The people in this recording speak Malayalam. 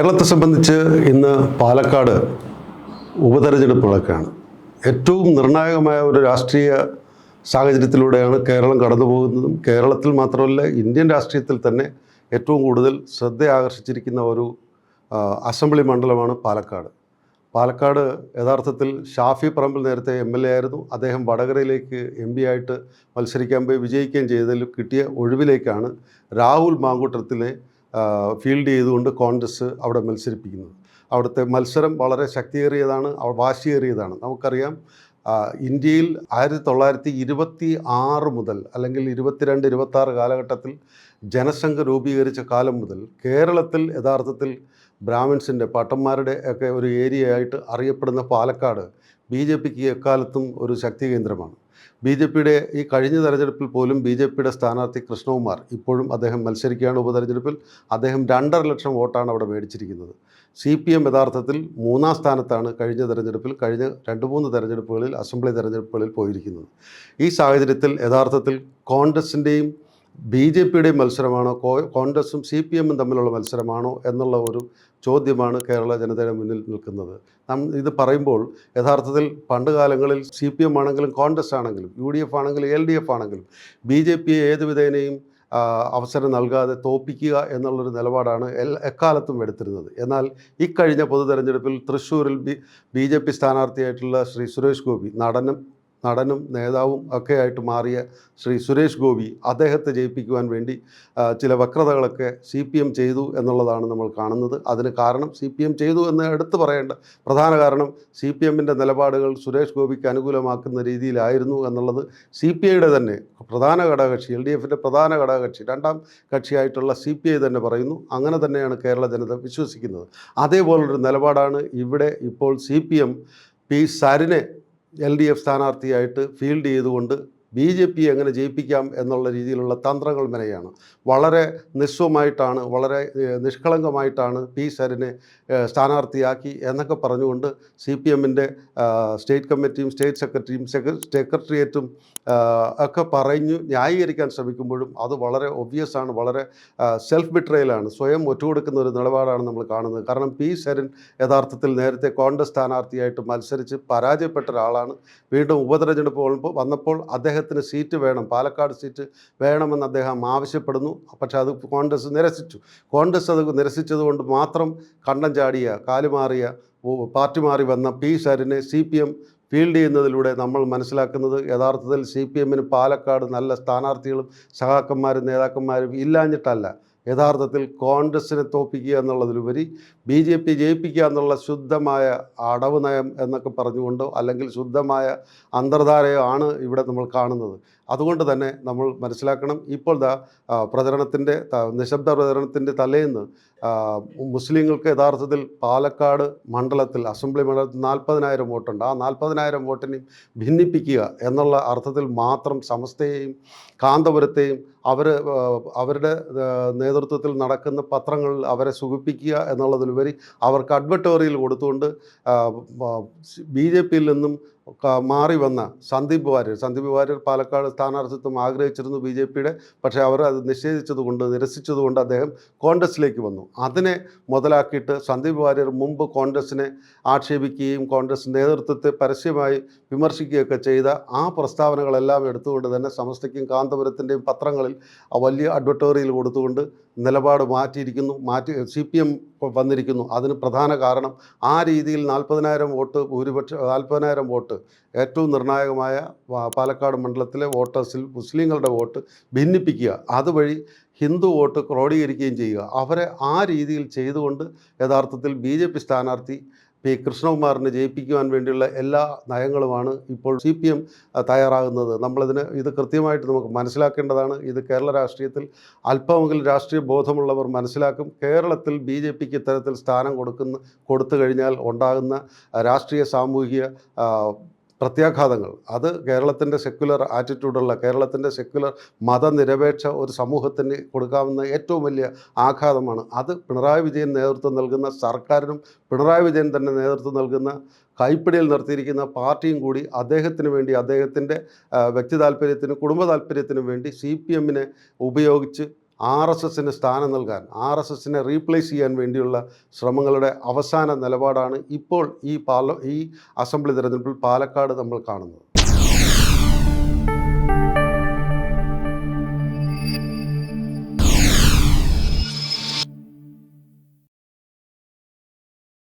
കേരളത്തെ സംബന്ധിച്ച് ഇന്ന് പാലക്കാട് ഉപതെരഞ്ഞെടുപ്പ് നടക്കുകയാണ് ഏറ്റവും നിർണായകമായ ഒരു രാഷ്ട്രീയ സാഹചര്യത്തിലൂടെയാണ് കേരളം കടന്നു പോകുന്നതും കേരളത്തിൽ മാത്രമല്ല ഇന്ത്യൻ രാഷ്ട്രീയത്തിൽ തന്നെ ഏറ്റവും കൂടുതൽ ശ്രദ്ധ ആകർഷിച്ചിരിക്കുന്ന ഒരു അസംബ്ലി മണ്ഡലമാണ് പാലക്കാട്. പാലക്കാട് യഥാർത്ഥത്തിൽ ഷാഫി പറമ്പിൽ നേരത്തെ എം എൽ എ ആയിരുന്നു. അദ്ദേഹം വടകരയിലേക്ക് എം പി ആയിട്ട് മത്സരിക്കാൻ പോയി വിജയിക്കുകയും ചെയ്തതിൽ കിട്ടിയ ഒഴിവിലേക്കാണ് രാഹുൽ മാങ്കൂട്ടത്തിനെ ആ, ഫീൽഡ് ചെയ്തുകൊണ്ട് കോൺഗ്രസ് അവിടെ മത്സരിപ്പിക്കുന്നത്. അവിടുത്തെ മത്സരം വളരെ ശക്തിയേറിയതാണ് വാശിയേറിയതാണ്. നമുക്കറിയാം ഇന്ത്യയിൽ ആയിരത്തി തൊള്ളായിരത്തി ഇരുപത്തി ആറ് മുതൽ അല്ലെങ്കിൽ ഇരുപത്തിരണ്ട് ഇരുപത്തി ആറ് കാലഘട്ടത്തിൽ ജനസംഘ രൂപീകരിച്ച കാലം മുതൽ കേരളത്തിൽ യഥാർത്ഥത്തിൽ ബ്രാഹ്മിൻസിന്റെ പട്ടന്മാരുടെ ഒക്കെ ഒരു ഏരിയ ആയിട്ട് അറിയപ്പെടുന്ന പാലക്കാട് ബി ജെ പിക്ക് എക്കാലത്തും ഒരു ശക്തി കേന്ദ്രമാണ്. ബി ജെ പിയുടെ ഈ കഴിഞ്ഞ തെരഞ്ഞെടുപ്പിൽ പോലും ബി ജെ പിയുടെ സ്ഥാനാർത്ഥി കൃഷ്ണകുമാർ ഇപ്പോഴും അദ്ദേഹം മത്സരിക്കുകയാണ് ഉപതെരഞ്ഞെടുപ്പിൽ. അദ്ദേഹം രണ്ടര ലക്ഷം വോട്ടാണ് അവിടെ മേടിച്ചിരിക്കുന്നത്. സി പി എം യഥാർത്ഥത്തിൽ മൂന്നാം സ്ഥാനത്താണ് കഴിഞ്ഞ തെരഞ്ഞെടുപ്പിൽ കഴിഞ്ഞ രണ്ട് മൂന്ന് തെരഞ്ഞെടുപ്പുകളിൽ അസംബ്ലി തെരഞ്ഞെടുപ്പുകളിൽ പോയിരിക്കുന്നത്. ഈ സാഹചര്യത്തിൽ യഥാർത്ഥത്തിൽ കോൺഗ്രസിന്റെയും ബി ജെ പിയുടെയും മത്സരമാണോ? കോൺഗ്രസും സി പി എമ്മും തമ്മിലുള്ള മത്സരമാണോ എന്നുള്ള ഒരു ചോദ്യമാണ് കേരള ജനതയുടെ മുന്നിൽ നിൽക്കുന്നത്. നാം ഇത് പറയുമ്പോൾ യഥാർത്ഥത്തിൽ പണ്ട് കാലങ്ങളിൽ സി പി എം ആണെങ്കിലും കോൺഗ്രസ് ആണെങ്കിലും യു ഡി എഫ് ആണെങ്കിലും എൽ ഡി എഫ് ആണെങ്കിലും ബി ജെ പിയെ ഏത് വിധേനയും അവസരം നൽകാതെ തോപ്പിക്കുക എന്നുള്ളൊരു നിലപാടാണ് എൽ എക്കാലത്തും എടുത്തിരുന്നത്. എന്നാൽ ഇക്കഴിഞ്ഞ പൊതു തെരഞ്ഞെടുപ്പിൽ തൃശ്ശൂരിൽ ബി ബി ജെ പി സ്ഥാനാർത്ഥിയായിട്ടുള്ള ശ്രീ സുരേഷ് ഗോപി നടനും നടനും നേതാവും ഒക്കെയായിട്ട് മാറിയ ശ്രീ സുരേഷ് ഗോപി അദ്ദേഹത്തെ ജയിപ്പിക്കുവാൻ വേണ്ടി ചില വക്രതകളൊക്കെ സി പി എം ചെയ്തു എന്നുള്ളതാണ് നമ്മൾ കാണുന്നത്. അതിന് കാരണം സി പി എം ചെയ്തു എന്ന് എടുത്തു പറയേണ്ട പ്രധാന കാരണം സി പി എമ്മിന്റെ നിലപാടുകൾ സുരേഷ് ഗോപിക്ക് അനുകൂലമാക്കുന്ന രീതിയിലായിരുന്നു എന്നുള്ളത് സി പി ഐയുടെ തന്നെ പ്രധാന ഘടകകക്ഷി എൽ ഡി എഫിന്റെ പ്രധാന ഘടകകക്ഷി രണ്ടാം കക്ഷിയായിട്ടുള്ള സി പി ഐ തന്നെ പറയുന്നു. അങ്ങനെ തന്നെയാണ് കേരള ജനത വിശ്വസിക്കുന്നത്. അതേപോലൊരു നിലപാടാണ് ഇവിടെ ഇപ്പോൾ സി പി എം പി സരിനെ എൽ ഡി എഫ് സ്ഥാനാർത്ഥിയായിട്ട് ഫീൽഡ് ചെയ്തുകൊണ്ട് ബി ജെ പി എങ്ങനെ ജയിപ്പിക്കാം എന്നുള്ള രീതിയിലുള്ള തന്ത്രങ്ങൾ മെനയാണ്. വളരെ നിസ്വമായിട്ടാണ് വളരെ നിഷ്കളങ്കമായിട്ടാണ് പി സരിനെ സ്ഥാനാർത്ഥിയാക്കി എന്നൊക്കെ പറഞ്ഞുകൊണ്ട് സി പി എമ്മിന്റെ സ്റ്റേറ്റ് കമ്മിറ്റിയും സ്റ്റേറ്റ് സെക്രട്ടറിയും സെക്രട്ടേറിയറ്റും ഒക്കെ പറഞ്ഞു ന്യായീകരിക്കാൻ ശ്രമിക്കുമ്പോഴും അത് വളരെ ഒബ്വിയസ് ആണ് വളരെ സെൽഫ് ബിട്രയലാണ് സ്വയം ഒറ്റുകൊടുക്കുന്ന ഒരു നിലപാടാണ് നമ്മൾ കാണുന്നത്. കാരണം പി സരൻ യഥാർത്ഥത്തിൽ നേരത്തെ കോൺഗ്രസ് സ്ഥാനാർത്ഥിയായിട്ട് മത്സരിച്ച് പരാജയപ്പെട്ട ഒരാളാണ്. വീണ്ടും ഉപതെരഞ്ഞെടുപ്പ് വന്നപ്പോൾ- വന്നപ്പോൾ അദ്ദേഹത്തിന് സീറ്റ് വേണം പാലക്കാട് സീറ്റ് വേണമെന്ന് അദ്ദേഹം ആവശ്യപ്പെടുന്നു. പക്ഷേ അത് കോൺഗ്രസ് നിരസിച്ചു. കോൺഗ്രസ് അത് നിരസിച്ചതുകൊണ്ട് മാത്രം കണ്ടം ചാടിയ കാലുമാറിയ പാർട്ടി മാറി വന്ന പി സരിനെ സി പി എം ഫീൽഡ് ചെയ്യുന്നതിലൂടെ നമ്മൾ മനസ്സിലാക്കുന്നത് യഥാർത്ഥത്തിൽ സി പി എമ്മിന് പാലക്കാട് നല്ല സ്ഥാനാർത്ഥികളും സഹാക്കന്മാരും നേതാക്കന്മാരും ഇല്ലാഞ്ഞിട്ടല്ല. യഥാർത്ഥത്തിൽ കോൺഗ്രസിനെ തോപ്പിക്കുക എന്നുള്ളതിലുപരി ബി ജെ പി ജയിപ്പിക്കുക എന്നുള്ള ശുദ്ധമായ അടവ് നയം എന്നൊക്കെ പറഞ്ഞുകൊണ്ടോ അല്ലെങ്കിൽ ശുദ്ധമായ അന്തർധാരയോ ആണ് ഇവിടെ നമ്മൾ കാണുന്നത്. അതുകൊണ്ട് തന്നെ നമ്മൾ മനസ്സിലാക്കണം ഇപ്പോൾ ദാ പ്രചരണത്തിന്റെ നിശബ്ദ പ്രചരണത്തിന്റെ തലേന്ന് മുസ്ലിങ്ങൾക്ക് യഥാർത്ഥത്തിൽ പാലക്കാട് മണ്ഡലത്തിൽ അസംബ്ലി മണ്ഡലത്തിൽ നാൽപ്പതിനായിരം വോട്ടുണ്ട്. ആ നാൽപ്പതിനായിരം വോട്ടിനെയും ഭിന്നിപ്പിക്കുക എന്നുള്ള അർത്ഥത്തിൽ മാത്രം സമസ്തയെയും കാന്തപുരത്തെയും അവർ അവരുടെ നേതൃത്വത്തിൽ നടക്കുന്ന പത്രങ്ങളിൽ അവരെ സുഖിപ്പിക്കുക എന്നുള്ളതിലുപരി അവർക്ക് അഡ്വർട്ടോറിയൽ കൊടുത്തുകൊണ്ട് ബി ജെ പിയിൽ നിന്നും മാറി വന്ന സന്ദീപ് വാര്യർ. സന്ദീപ് വാര്യർ പാലക്കാട് സ്ഥാനാർത്ഥിത്വം ആഗ്രഹിച്ചിരുന്നു ബി ജെ പിയുടെ. പക്ഷേ അവർ അത് നിഷേധിച്ചതുകൊണ്ട് നിരസിച്ചതുകൊണ്ട് അദ്ദേഹം കോൺഗ്രസിലേക്ക് വന്നു. അതിനെ മുതലാക്കിയിട്ട് സന്ദീപ് വാര്യർ മുമ്പ് കോൺഗ്രസിനെ ആക്ഷേപിക്കുകയും കോൺഗ്രസ് നേതൃത്വത്തെ പരസ്യമായി വിമർശിക്കുകയൊക്കെ ചെയ്ത ആ പ്രസ്താവനകളെല്ലാം എടുത്തുകൊണ്ട് തന്നെ സമസ്തയ്ക്കും കാന്തപുരത്തിന്റെയും പത്രങ്ങളിൽ വലിയ അഡ്വർട്ടോറിയൽ കൊടുത്തുകൊണ്ട് നിലപാട് മാറ്റിയിരിക്കുന്നു. മാറ്റി സി പി എം വന്നിരിക്കുന്നു. അതിന് പ്രധാന കാരണം ആ രീതിയിൽ നാൽപ്പതിനായിരം വോട്ട് ഭൂരിപക്ഷ നാൽപ്പതിനായിരം വോട്ട് ഏറ്റവും നിർണായകമായ പാലക്കാട് മണ്ഡലത്തിലെ വോട്ടേഴ്സിൽ മുസ്ലിങ്ങളുടെ വോട്ട് ഭിന്നിപ്പിക്കുക. അതുവഴി ഹിന്ദു വോട്ട് ക്രോഡീകരിക്കുകയും ചെയ്യുക. അവരെ ആ രീതിയിൽ ചെയ്തുകൊണ്ട് യഥാർത്ഥത്തിൽ ബി സ്ഥാനാർത്ഥി പി കൃഷ്ണകുമാറിനെ ജയിപ്പിക്കുവാൻ വേണ്ടിയുള്ള എല്ലാ നയങ്ങളുമാണ് ഇപ്പോൾ സി പി എം തയ്യാറാകുന്നത്. നമ്മളിതിന് ഇത് കൃത്യമായിട്ട് നമുക്ക് മനസ്സിലാക്കേണ്ടതാണ്. ഇത് കേരള രാഷ്ട്രീയത്തിൽ അല്പമെങ്കിലും രാഷ്ട്രീയ ബോധമുള്ളവർ മനസ്സിലാക്കും. കേരളത്തിൽ ബി ജെ പിക്ക് ഇത്തരത്തിൽ സ്ഥാനം കൊടുക്കുന്ന കൊടുത്തു കഴിഞ്ഞാൽ ഉണ്ടാകുന്ന രാഷ്ട്രീയ സാമൂഹിക പ്രത്യാഘാതങ്ങൾ. അത് കേരളത്തിന്റെ സെക്യുലർ ആറ്റിറ്റ്യൂഡുള്ള കേരളത്തിന്റെ സെക്യുലർ മതനിരപേക്ഷ ഒരു സമൂഹത്തിന് കൊടുക്കാവുന്ന ഏറ്റവും വലിയ ആഘാതമാണ്. അത് പിണറായി വിജയൻ നേതൃത്വം നൽകുന്ന സർക്കാരിനും പിണറായി വിജയൻ തന്നെ നേതൃത്വം നൽകുന്ന കൈപ്പിടിയിൽ നിർത്തിയിരിക്കുന്ന പാർട്ടിയും കൂടി അദ്ദേഹത്തിന് വേണ്ടി അദ്ദേഹത്തിന്റെ വ്യക്തി താല്പര്യത്തിനും കുടുംബ താല്പര്യത്തിനും വേണ്ടി സി പി എമ്മിനെ ഉപയോഗിച്ച് ആർ എസ് എസിന് സ്ഥാനം നൽകാൻ ആർ എസ് എസിനെ റീപ്ലേസ് ചെയ്യാൻ വേണ്ടിയുള്ള ശ്രമങ്ങളുടെ അവസാന നിലപാടാണ് ഇപ്പോൾ ഈ പാല ഈ അസംബ്ലി തെരഞ്ഞെടുപ്പിൽ പാലക്കാട് നമ്മൾ കാണുന്നത്.